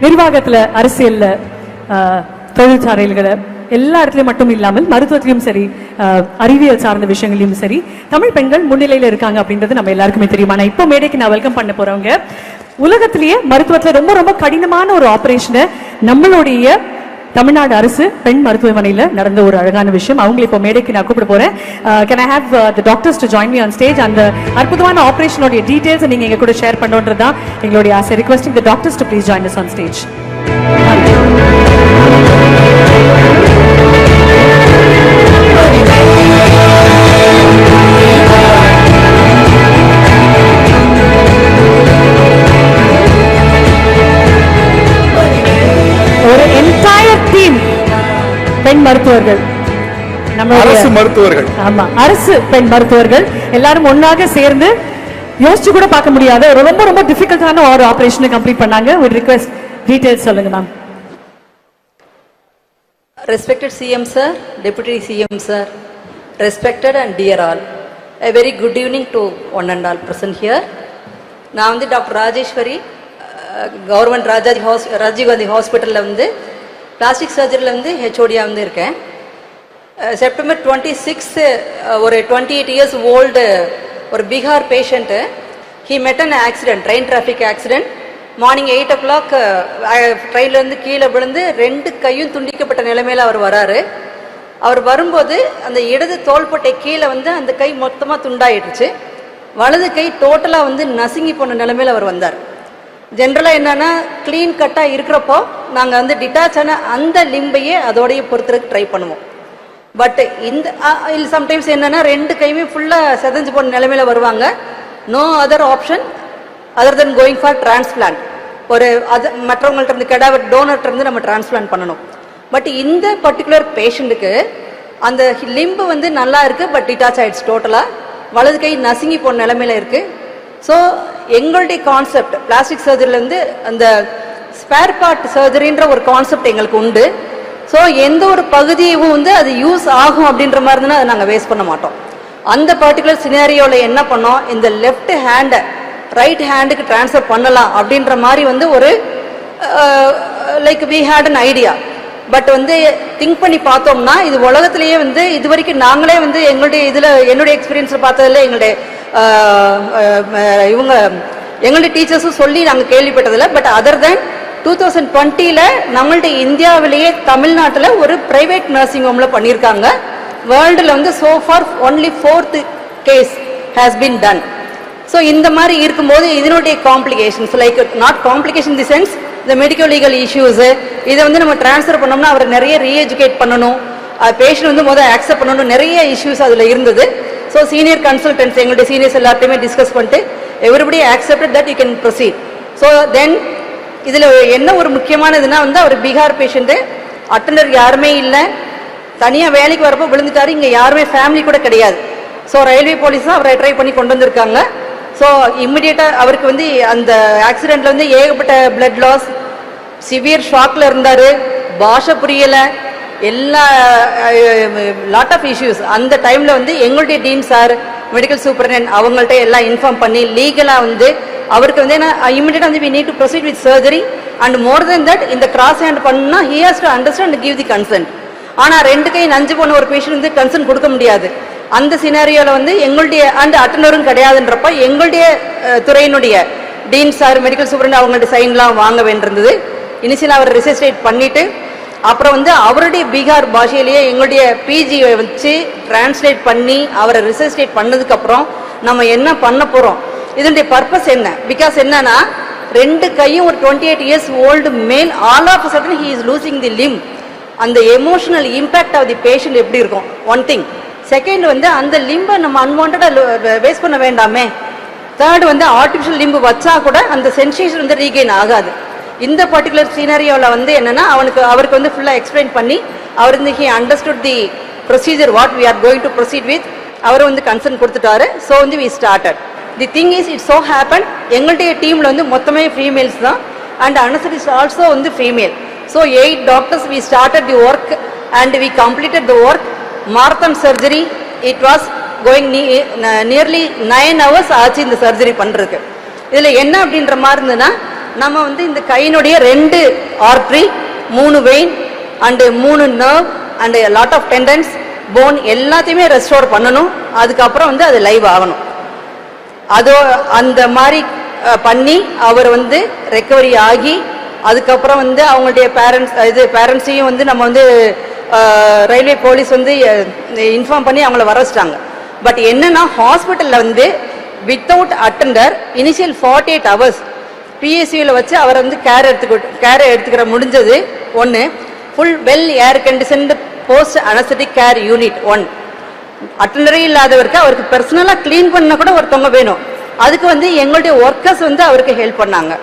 நிர்வாகத்தில் அரசியலில் தொழிற்சாலைகளை எல்லா இடத்துலையும் மட்டும் இல்லாமல் மருத்துவத்திலையும் சரி அறிவியல் சார்ந்த விஷயங்களையும் சரி தமிழ் பெண்கள் முன்னிலையில் இருக்காங்க அப்படின்றது நம்ம எல்லாருக்குமே தெரியும்? ஆனால் இப்போ மேடைக்கு நான் வெல்கம் பண்ண போகிறவங்க உலகத்திலேயே மருத்துவத்தில் ரொம்ப ரொம்ப கடினமான ஒரு ஆப்ரேஷனை நம்மளுடைய தமிழ்நாடு அரசு பெண் மருத்துவமனையில நடந்த ஒரு அழகான விஷயம். அவங்களை இப்போ மேடைக்கு நான் கூப்பிட போறேன். Can I have the doctors to join me on stage அந்த அற்புதமான ஆபரேஷனோட டீடைல்ஸ் நீங்க எங்க கூட ஷேர் பண்ணணுன்றது தான் எங்களுடைய ஆசை. Requesting the doctors to please join us on stage மருத்துவர்கள். நம்மளுடைய அரசு மருத்துவர்கள். ஆமா அரசு பெண் மருத்துவர்கள். எல்லாரும் ஒண்ணாக சேர்ந்து யோசிச்சு கூட பார்க்க முடியாத. ரொம்ப ரொம்ப டிஃபிகல்ட்டான ஒரு ஆபரேஷனை கம்ப்ளீட் பண்ணாங்க. ஒரு ரிக்வெஸ்ட் டீடைல்ஸ் சொல்லுங்க ma'am Respected CM sir, Deputy CM sir, respected and dear all, a very good evening to one and all present here. நான் வந்து டாக்டர் ராஜேஸ்வரி கவர்மெண்ட் ராஜாஜி ஹாஸ் ராஜீவ் காந்தி ஹாஸ்பிட்டலில் வந்து பிளாஸ்டிக் சர்ஜரியில் வந்து ஹெச்ஓடியாக வந்து இருக்கேன். செப்டம்பர் டுவெண்ட்டி சிக்ஸ் ஒரு டுவெண்ட்டி எயிட் இயர்ஸ் ஓல்டு ஒரு Bihar patient he met an accident train traffic accident morning eight o'clock ட்ரெயின்லேருந்து கீழே விழுந்து ரெண்டு கையும் துண்டிக்கப்பட்ட நிலைமையில் அவர் வராரு. அவர் வரும்போது அந்த இடது தோள்பட்டை கீழே வந்து அந்த கை மொத்தமாக துண்டாயிடுச்சு. வலது கை டோட்டலாக வந்து நசுங்கி போன நிலைமையில் அவர் வந்தார். ஜென்ரலாக என்னன்னா க்ளீன் கட்டாக இருக்கிறப்போ நாங்கள் வந்து டிட்டாச் ஆன அந்த லிம்பையே அதோடைய பொறுத்துறதுக்கு ட்ரை பண்ணுவோம். பட் இந்த இல் சம்டைம்ஸ் என்னன்னா ரெண்டு கையுமே ஃபுல்லாக செதஞ்சு போன நிலைமையில வருவாங்க. No other option other then going for transplant ஒரு அது மற்றவங்கள்ட்ட இருந்து கெடாவர் டோனர்ட்ட இருந்து நம்ம டிரான்ஸ்பிளான்ட் பண்ணணும். பட் இந்த பர்டிகுலர் பேஷண்ட்டுக்கு அந்த லிம்பு வந்து நல்லா இருக்கு பட் டிட்டாச் ஆயிடுச்சு டோட்டலாக வலது கை நசுங்கி போன நிலைமையில இருக்கு. ஸோ எங்களுடைய கான்செப்ட் பிளாஸ்டிக் சர்ஜரியிலேருந்து அந்த ஸ்பேர் பார்ட் சர்ஜரின்ற ஒரு கான்செப்ட் எங்களுக்கு உண்டு. ஸோ எந்த ஒரு பகுதியும் வந்து அது யூஸ் ஆகும் அப்படின்ற மாதிரி இருந்தால் அதை நாங்கள் வேஸ்ட் பண்ண மாட்டோம். அந்த பர்டிகுலர் சினாரியோவில் என்ன பண்ணோம்? இந்த லெஃப்ட் ஹேண்டை ரைட் ஹேண்டுக்கு ட்ரான்ஸ்ஃபர் பண்ணலாம் அப்படின்ற மாதிரி வந்து ஒரு like we had an idea but வந்து திங்க் பண்ணி பார்த்தோம்னா இது உலகத்திலேயே வந்து இது வரைக்கும் நாங்களே வந்து எங்களுடைய இதில் என்னுடைய எக்ஸ்பீரியன்ஸில் பார்த்ததில் எங்களுடைய இவங்க எங்களுடைய டீச்சர்ஸும் சொல்லி நாங்கள் கேள்விப்பட்டதில்லை. But other then two thousand டுவெண்ட்டியில் நம்மளுடைய இந்தியாவிலேயே தமிழ்நாட்டில் ஒரு ப்ரைவேட் நர்சிங் ஹோமில் பண்ணியிருக்காங்க. வேர்ல்டில் வந்து so far only fourth case has been done so இந்த மாதிரி இருக்கும்போது இதனுடைய complications like not complication the sense இந்த மெடிக்கல் லீகல் இஷ்யூஸு இதை வந்து நம்ம ட்ரான்ஸ்ஃபர் பண்ணோம்னா அவரை நிறைய ரீஎஜுகேட் பண்ணணும். பேஷண்ட் வந்து முதல் அக்செப்ட் பண்ணணும். நிறைய இஷ்யூஸ் அதில் இருந்தது. ஸோ சீனியர் கன்சல்டன்ஸ் எங்களுடைய சீனியர்ஸ் எல்லாத்தையுமே டிஸ்கஸ் பண்ணிட்டு everybody accepted that you can proceed so then இதில் என்ன ஒரு முக்கியமானதுன்னா வந்து அவர் பீகார் பேஷண்ட்டு அட்டண்டர் யாருமே இல்லை. தனியாக வேலைக்கு வரப்போ விழுந்துட்டாரு. இங்கே யாருமே ஃபேமிலி கூட கிடையாது. ஸோ ரயில்வே போலீஸ் தான் அவரை ட்ரை பண்ணி கொண்டு வந்திருக்காங்க. ஸோ இம்மிடியேட்டாக அவருக்கு வந்து அந்த ஆக்சிடெண்ட்டில் வந்து ஏகப்பட்ட பிளட் லாஸ் சிவியர் ஷாக்கில் இருந்தார். பாஷை புரியலை. எல்லா லாட் ஆஃப் இஷ்யூஸ் அந்த டைமில் வந்து எங்களுடைய டீம் சார் மெடிக்கல் சூப்பர்டென்ட் அவங்கள்ட்ட எல்லாம் இன்ஃபார்ம் பண்ணி லீகலாக வந்து அவருக்கு வந்து என்ன இமீடியட்டாக வந்து we need to proceed with surgery and more then that இந்த கிராஸ் ஹேண்ட் பண்ணால் he has to understand give the consent ஆனால் ரெண்டு கை நஞ்சு போன ஒரு பேஷண்ட் வந்து கன்சென்ட் கொடுக்க முடியாது. அந்த சினாரியோவில் வந்து எங்களுடைய அண்ட் அட்டனரும் கிடையாதுன்றப்ப எங்களுடைய துறையினுடைய டீன் சார் மெடிக்கல் சூப்பரண்ட் அவங்கள்ட்ட சைன்லாம் வாங்க வேண்டியிருந்தது. இனிஷியலாக அவர் ரிசிஸ்ட்ரேட் பண்ணிட்டு அப்புறம் வந்து அவருடைய பீகார் பாஷையிலேயே எங்களுடைய பிஜியை வச்சு டிரான்ஸ்லேட் பண்ணி அவரை ரிஜிஸ்ட்ரேட் பண்ணதுக்கப்புறம் நம்ம என்ன பண்ண போகிறோம் இதனுடைய பர்பஸ் என்ன? பிகாஸ் என்னன்னா ரெண்டு கையும் ஒரு twenty eight years old male all of sudden he is losing the limb அந்த emotional impact of the patient எப்படி இருக்கும்? ஒன் திங் செகண்ட் வந்து அந்த லிம்பை நம்ம அன்வான்டாக வேஸ்ட் பண்ண வேண்டாமே. தேர்ட் வந்து ஆர்டிஃபிஷியல் லிம்பு வச்சா கூட அந்த சென்சேஷன் வந்து ரீகெயின் ஆகாது. இந்த பர்டிகுலர் சீனரியோவில் வந்து என்னென்னா அவனுக்கு அவருக்கு வந்து ஃபுல்லாக எக்ஸ்பிளைன் பண்ணி அவர் வந்து he understood the procedure what we are going to proceed with அவர் வந்து கன்சர்ன் கொடுத்துட்டாரு. ஸோ வந்து we started the thing is it so happen எங்கள்கிட்ட டீமில் வந்து மொத்தமே ஃபீமேல்ஸ் தான். அண்ட் அனசரிஸ் ஆல்சோ வந்து female so eight doctors we started the work and we completed the work marathon surgery it was going நீ nearly nine hours ஆச்சு இந்த surgery பண்ணுறதுக்கு இதில் என்ன அப்படின்ற மாதிரி இருந்ததுன்னா நம்ம வந்து இந்த கையினுடைய ரெண்டு ஆர்ட்ரி மூணு வெயின் அண்டு மூணு nerve and lot of tendons bone எல்லாத்தையுமே ரெஸ்டோர் பண்ணணும். அதுக்கப்புறம் வந்து அது லைவ் ஆகணும். அதோ அந்த மாதிரி பண்ணி அவர் வந்து ரெக்கவரி ஆகி அதுக்கப்புறம் வந்து அவங்களுடைய பேரண்ட்ஸ் இது பேரண்ட்ஸையும் வந்து நம்ம வந்து ரயில்வே போலீஸ் வந்து இன்ஃபார்ம் பண்ணி அவங்கள வர வச்சிட்டாங்க. பட் என்னன்னா ஹாஸ்பிட்டலில் வந்து without attender initial forty eight hours பிஎஸ்சியில் வச்சு அவர் வந்து கேர் எடுத்துக்கிட்டு கேர் எடுத்துக்கிற முடிஞ்சது. ஒன்று full well air conditioned post anaesthetic care unit one அட்டண்டரே இல்லாதவருக்கு அவருக்கு பர்சனலாக க்ளீன் பண்ண கூட ஒருத்தவங்க வேணும். அதுக்கு வந்து எங்களுடைய ஒர்க்கர்ஸ் வந்து அவருக்கு ஹெல்ப் பண்ணாங்க.